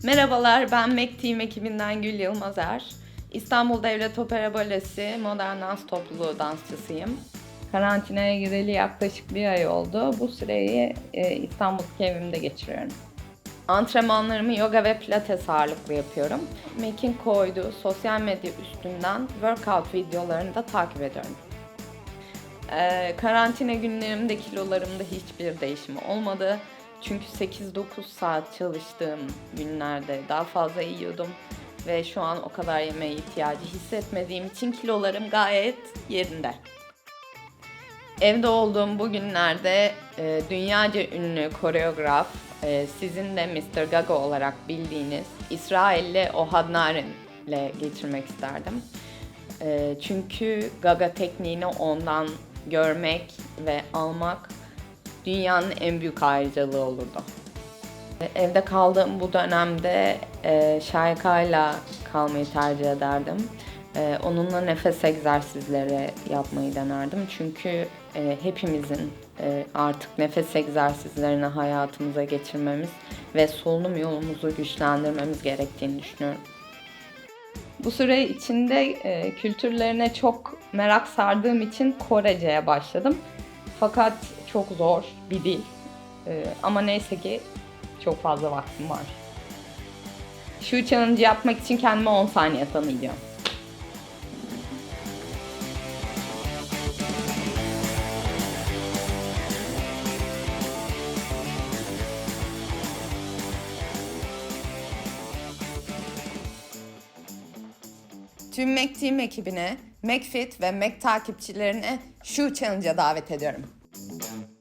Merhabalar, ben Mac Team ekibinden Gül Yılmazer. İstanbul Devlet Opera Balesi Modern Dans Topluluğu dansçısıyım. Karantinaya gireli yaklaşık bir ay oldu. Bu süreyi e, İstanbul'daki evimde geçiriyorum. Antrenmanlarımı yoga ve pilates ağırlıklı yapıyorum. Mac'in koyduğu sosyal medya üstünden workout videolarını da takip ediyorum. Ee, karantina günlerimde kilolarımda hiçbir değişim olmadı. Çünkü 8-9 saat çalıştığım günlerde daha fazla yiyordum. Ve şu an o kadar yemeğe ihtiyacı hissetmediğim için kilolarım gayet yerinde. Evde olduğum bu günlerde e, dünyaca ünlü koreograf, e, sizin de Mr. Gaga olarak bildiğiniz İsrailli Ohad Narin ile geçirmek isterdim. E, çünkü Gaga tekniğini ondan görmek ve almak dünyanın en büyük ayrıcalığı olurdu. E, Evde kaldığım bu dönemde e, şarkıyla kalmayı tercih ederdim. E, onunla nefes egzersizleri yapmayı denerdim. Çünkü e, hepimizin e, artık nefes egzersizlerini hayatımıza geçirmemiz ve solunum yolumuzu güçlendirmemiz gerektiğini düşünüyorum. Bu süre içinde e, kültürlerine çok merak sardığım için Korece'ye başladım. Fakat çok zor bir dil. E, ama neyse ki çok fazla vaktim var. Şu challenge yapmak için kendime 10 saniye tanıyacağım. Tüm Mac Team ekibine, MacFit ve Mac takipçilerini şu challenge'a davet ediyorum. Thank you.